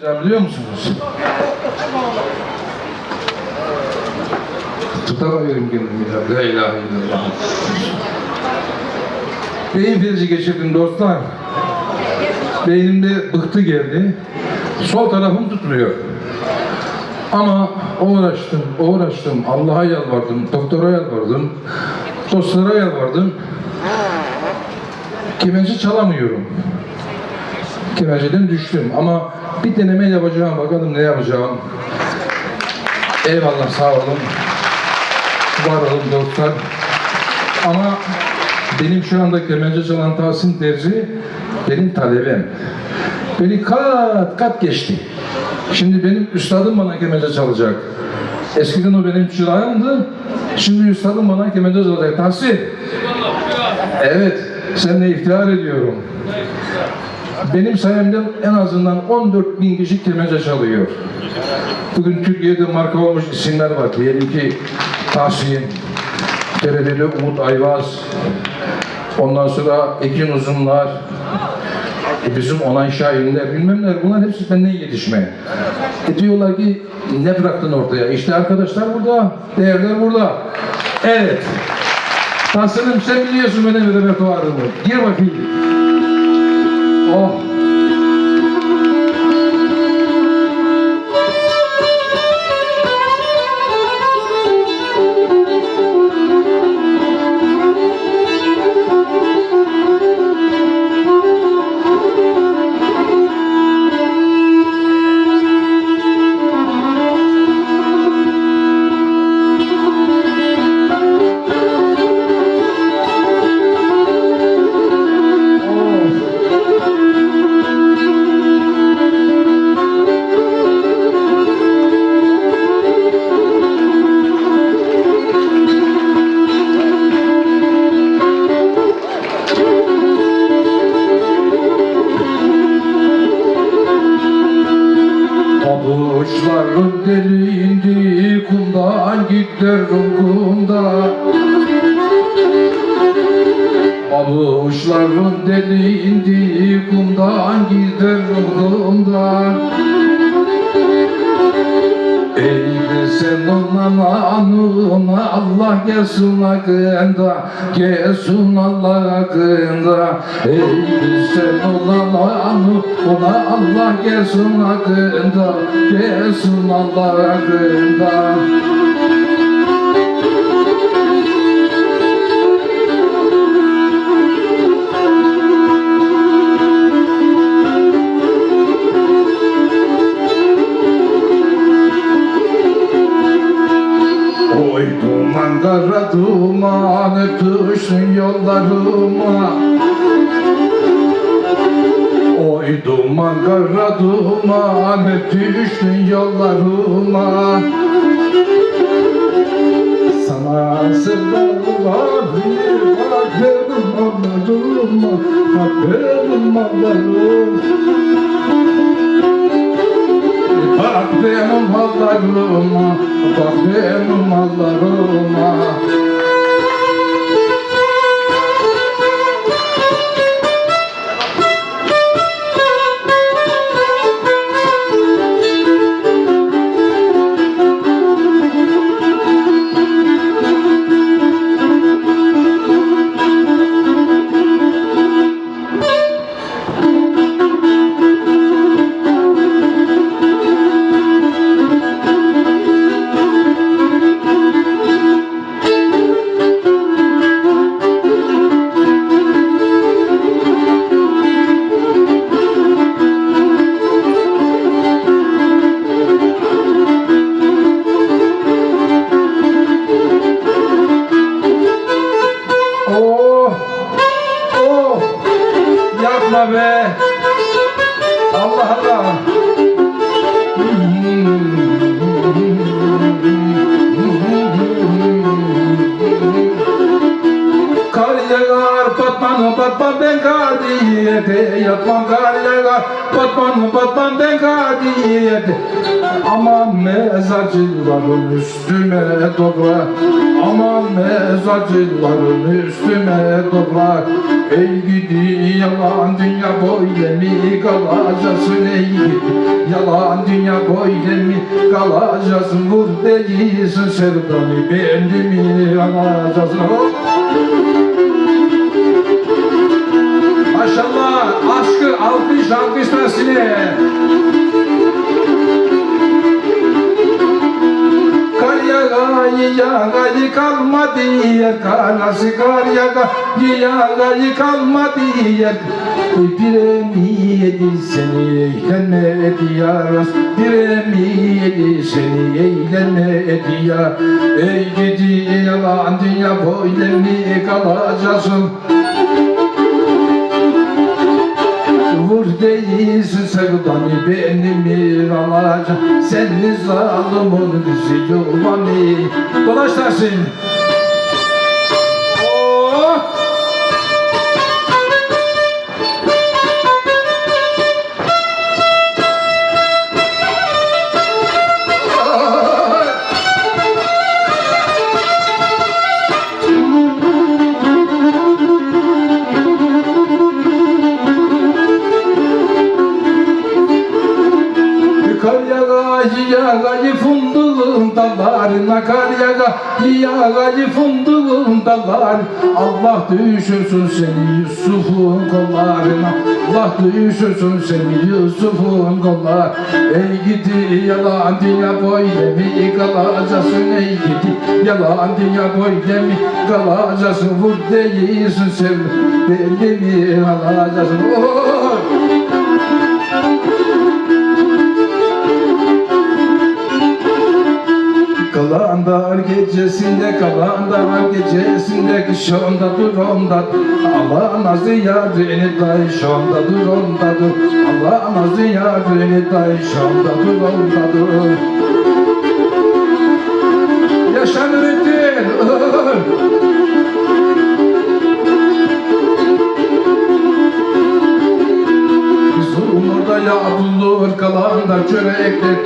okuyacağım biliyor musunuz? Tutamıyorum kendimi ya. La ilahe illallah. Beyin felci geçirdim dostlar. Beynimde bıhtı geldi. Sol tarafım tutmuyor. Ama uğraştım, uğraştım. Allah'a yalvardım, doktora yalvardım, dostlara yalvardım. Kemençe çalamıyorum. Kemençeden düştüm ama bir deneme yapacağım. Bakalım ne yapacağım. Eyvallah sağ olun. Var olun dostlar. Ama benim şu anda kemençe çalan Tahsin Terzi benim talebem. Beni kat kat geçti. Şimdi benim üstadım bana kemençe çalacak. Eskiden o benim çırağımdı. Şimdi üstadım bana kemençe çalacak. Tahsin. Evet, seninle iftihar ediyorum. Benim sayemde en azından 14 bin kişi kemençe çalıyor. Bugün Türkiye'de marka olmuş isimler var. Diyelim ki Tahsin, TRT'de Umut Ayvaz, ondan sonra Ekin Uzunlar, e bizim onay şairler bilmem neler bunlar hepsi benden yetişme. E diyorlar ki ne bıraktın ortaya? İşte arkadaşlar burada, değerler burada. Evet. Tahsin'im sen biliyorsun benim repertuarımı. Gir bakayım. Oh. Pabuçların delindi kumdan giderim kumda Ey sen ona anına Allah gelsin hakkında Gelsin Allah hakkında. Ey sen ona anına Allah gelsin hakkında Gelsin Allah hakkında duman öpüşsün yollarıma. Oy duman kara duman öpüşsün yollarıma. Sana sırlarlar bak benim mallarıma Bak benim mallarım. Bak benim mallarıma Bak benim mallarıma yağar patman patman ben kar diyete Aman mezarcıların üstüme toprak. Aman mezarcıların üstüme toprak. Ey gidi yalan dünya böyle mi kalacaksın ey gidi. Yalan dünya böyle mi kalacaksın. Vur değilsin sevdanı beğendi mi alacaksın Hop! Maşallah aşkı alkış alkış tersine. Kar yağayı yağayı kalmadı yer Karası kar yağayı yağayı kalmadı yer Diremiyedi seni eğlenmedi yar Diremiyedi seni eğlenmedi yar Ey gidi yalan dünya böyle mi kalacaksın Değilsin sevdanı benim alacak Seni zalimin bizi yolmanı Dolaş dersin Kar yağayı yağayı funduğun dallar Allah düşürsün seni Yusuf'un kollarına. Allah düşürsün seni Yusuf'un kollar. Ey gidi yalan dünya böyle mi kalacaksın Ey gidi. Yalan dünya böyle mi kalacaksın Vur değilsin sen. Belli mi alacaksın Oh! Kalandar gecesinde kalandar gecesinde kış onda dur onda. Allah nazı yarini day şonda dur onda dur. Allah nazı yarini day şonda dur onda dur. Yaşa Nurettin Kızım orada yağmurlu kalanda çörekler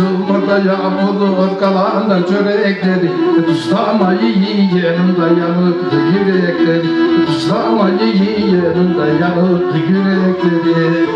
Kızım orada yağmurlu kalanda çörekler Tuzlamayı yiyelim dayanıklı yürekler Tuzlamayı yiyelim dayanıklı yürekleri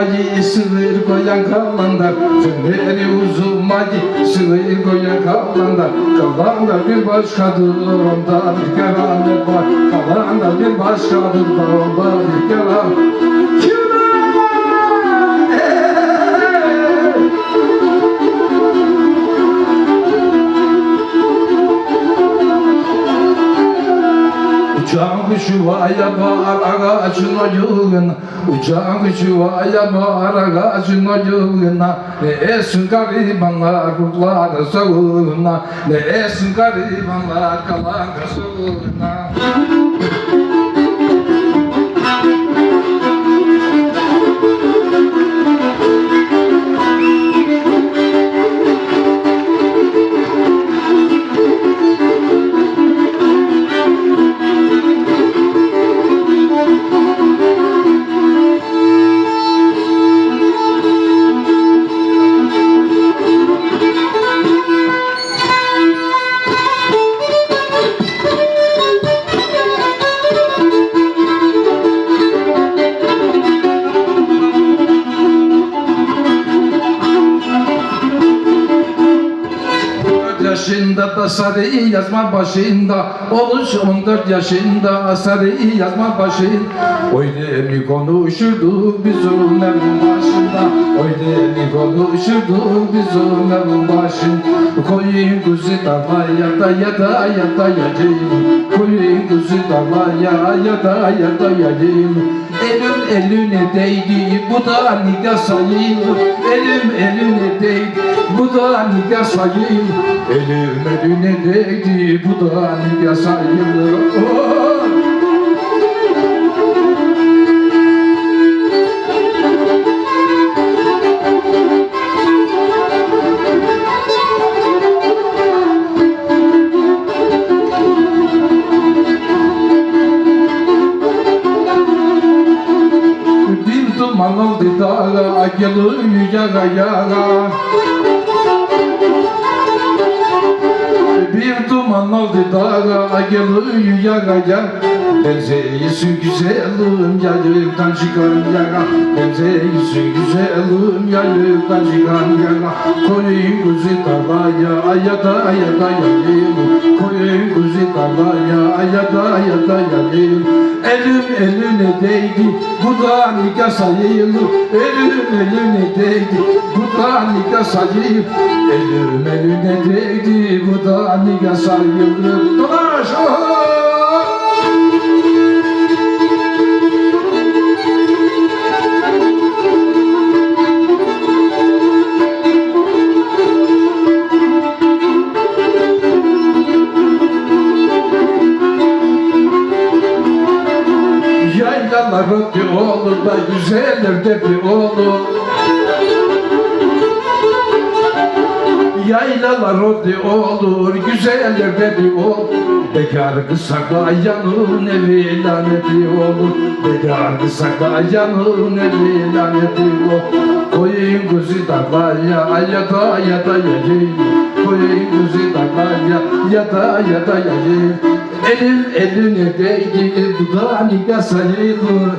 uzulmayı sığır koyan kalanda Zehri uzulmayı sığır koyan kalanda Kalanda bir başkadır onda bir keramet var. Kalanda bir başkadır onda bir keramet Kuşu vaya bağır ağacın oyuğuna Uçan kuşu vaya bağır ağacın oyuğuna Ne esin garibanlar kurtlar sağına. Ne esin garibanlar kalan sağına yaşında da sarı yazma başında. Oluş 14 yaşında sarı yazma başında. Öyle mi konuşurduk biz onların başında? Öyle mi konuşurduk biz onların başında? Koyun kuzu darlaya da ya da ya da yayayım Koyun kuzu darlaya ya da ya da yayayım Elim eline değdi bu da nikah sayılır Elim eline değdi bu da nikah sayılır Elim değdi bu da nikah sayılır Oh! Oldu dağa geliyor yaga yaga Aman oldu dağa geliyor yara Benzeyisin güzelim yayıktan çıkan yara Benzeyisin güzelim yayıktan çıkan yara Koyun kuzu tarlaya ayada ayada yayım Koyun kuzu tarlaya ayada ayada yayım Elim eline değdi bu da nikah sayılır. Elim eline değdi bu da nikah sayılır. Elim eline değdi bu da nikah sayılır. Dolaş oh! Yaylaların bir oğlu da güzeldir bir oğlu Yaylalar odi olur, güzeldir dedi o Bekar kısa yanın evi laneti olur Bekar kısa yanın evi laneti o Koyun kuzu darlaya, ya da ya da yayın Koyun kuzu darlaya, ya da ya da yayın Elin eline değdi, dudağını nikah sayılır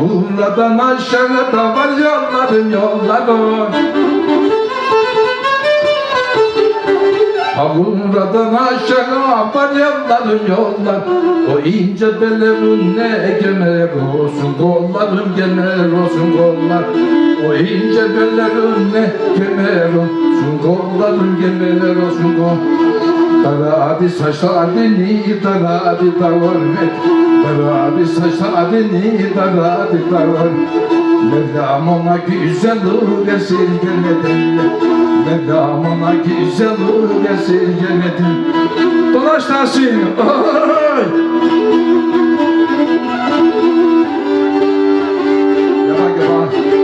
Buradan aşağıda var yolların yolları Buradan aşağı var yolların yollar O ince belerin ne kemer olsun Kollarım kemer olsun kollar O ince belerin ne kemer olsun Kollarım kemer olsun Dara saçlarını dara bir davar ver Dara saçlarını dara bir davar Mevlam ona güzellik esirgemedi Mevlam ona güzellik esirgemedi Dolaş Tahsin. Oy! Yavaş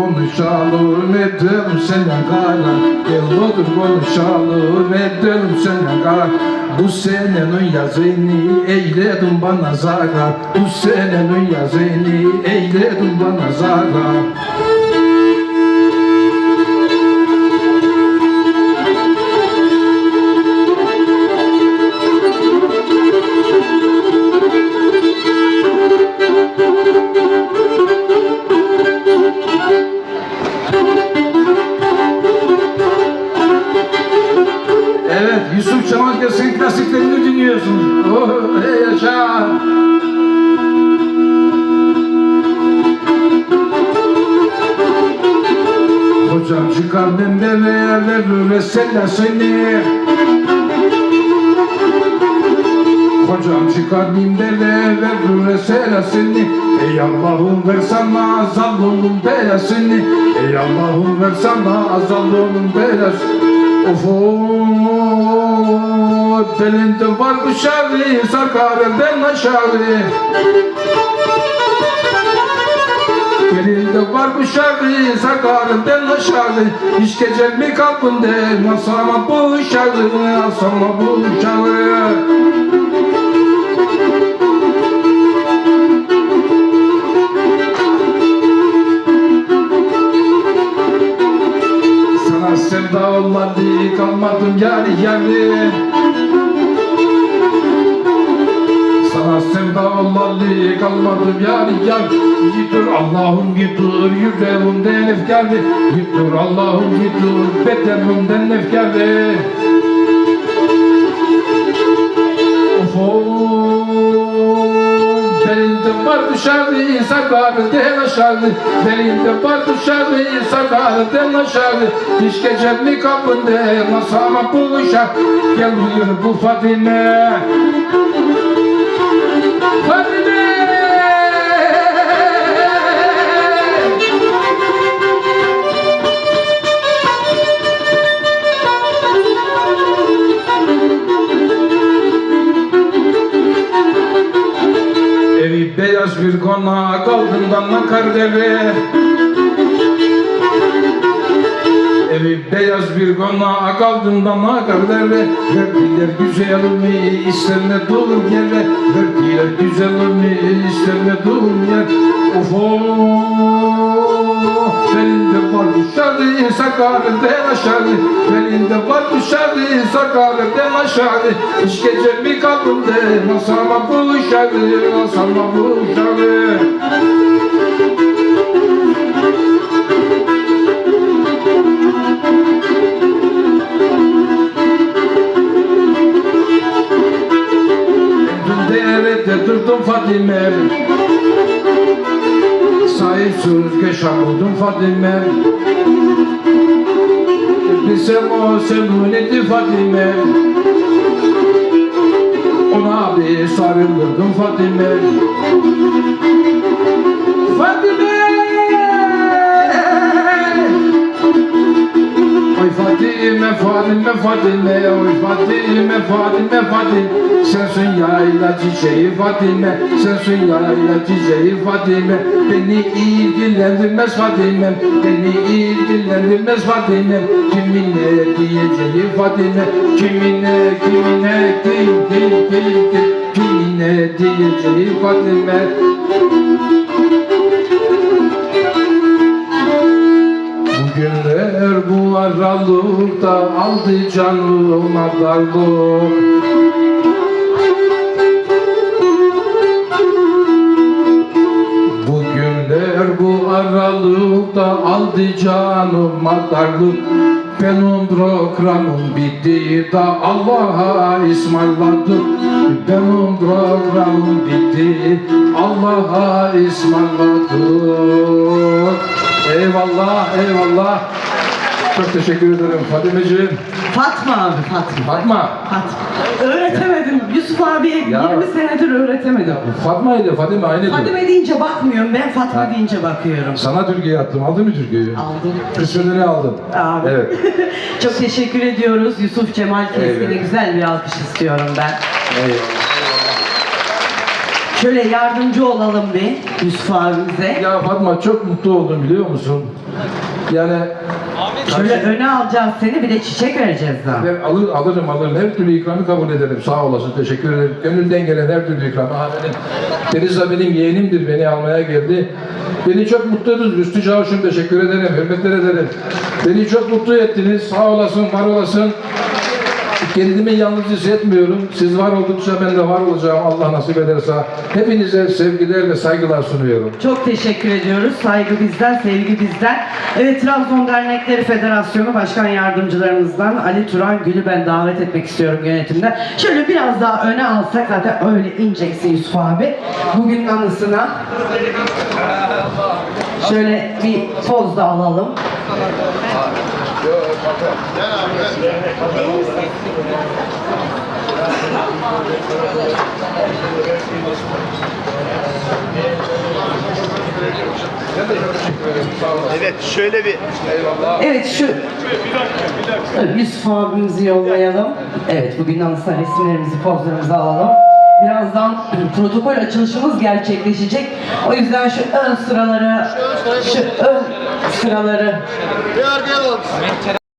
konuşalım edelim senden kara? Gel otur konuşalım edelim senden kara? Bu senenin yazını eyledin bana zarar Bu senenin yazını eyledin bana zarar ve seni Hocam çıkar minbere verir ve seni Ey Allah'ım ver sana zallumun belasını. Ey Allah'ım ver sana zallumun belasını. Of of belinde var kuşağı Sakarından aşağı Belinde var kuşağı Sakarından aşağı Hiç gecem mi kalbinde Masama bu uşağı Masama bu uşağı? Sana sevda olmadı kalmadım yari yari Sana sevda olmadı kalmadım yari yari Yidur Allah'ım yidur yüreğimden efkarlı Yidur Allah'ım yidur bedenimden efkarlı Of of. Belinde var dışarı sakarından aşağı Belinde var dışarı sakarından aşağı Hiç gece mi kapında masama buluşak Gel buyur bu Fadime konağa kaldığından nakar deve. Evi beyaz bir konağa kaldığından nakar deve. Verdiler güzelimi isterine dolur yere Verdiler güzelimi isterine dolur yer Of of bu şarkı sakareten aşağı Belinde var bu şarkı sakareten aşağı Hiç gece bir kaldım de masama buluşağı Masama derede durdum Fadime Sahipsiz geçen buldum Fadime Bilsem o semuneti Fadime Ona bir sarılırdım Fadime Fadime Oy Fatime, Fatime, Fatime, oy Fatime, Fatime, Fatime. Sensin yayla çiçeği Fatime, sensin yayla çiçeği Fatime. Beni ilgilendirmez Fatime, beni ilgilendirmez Fatime Kimine diyeceği Fatime, kimine, kimine, kim, kim, kim, kim Kimine diyeceği Fatime Bugünler bu aralıkta aldı canıma darlık Bugünler bu aralıkta aldı canıma darlık benim programım bitti da Allah'a ısmarladım Benim programım bitti Allah'a ısmarladım Eyvallah, eyvallah. Çok teşekkür ederim Fadimeciğim. Fatma abi Fatma. Fatma. Fatma. Öğretemedim. Yusuf abiye Ya. 20 senedir öğretemedim. Fatma ile Fadime aynı diyor. Fadime deyince bakmıyorum. Ben Fatma Ha. deyince bakıyorum. Sana Türkiye'ye attım. Aldın mı Türkiye'yi? Aldım. Kısırları aldın. Abi. Evet. Çok teşekkür ediyoruz. Yusuf Cemal Keskin'e Evet. güzel bir alkış istiyorum ben. Eyvallah. Şöyle yardımcı olalım bir Yusuf abimize. Ya Fatma çok mutlu oldum biliyor musun? Yani Şöyle öne alacağız seni bir de çiçek vereceğiz daha. ben alır, alırım alırım. Her türlü ikramı kabul ederim. Sağ olasın. Teşekkür ederim. Gönülden gelen her türlü ikramı. Ha benim, Deniz benim yeğenimdir. Beni almaya geldi. Beni çok mutlu ettiniz. Üstü Çavuş'um teşekkür ederim. Hürmetler ederim. Beni çok mutlu ettiniz. Sağ olasın, var olasın. Kendimi yalnız hissetmiyorum. Siz var oldukça ben de var olacağım. Allah nasip ederse. Hepinize sevgiler ve saygılar sunuyorum. Çok teşekkür ediyoruz. Saygı bizden, sevgi bizden. Evet Trabzon Dernekleri Federasyonu Başkan Yardımcılarımızdan Ali Turan Gül'ü ben davet etmek istiyorum yönetimden. Şöyle biraz daha öne alsak zaten öyle ineceksin Yusuf abi. Bugün anısına. Şöyle bir poz da alalım. Evet şöyle bir Evet şu Yusuf abimizi yollayalım. Evet bugün anısına resimlerimizi, pozlarımızı alalım. Birazdan protokol açılışımız gerçekleşecek. O yüzden şu ön sıraları, şu ön sıraları.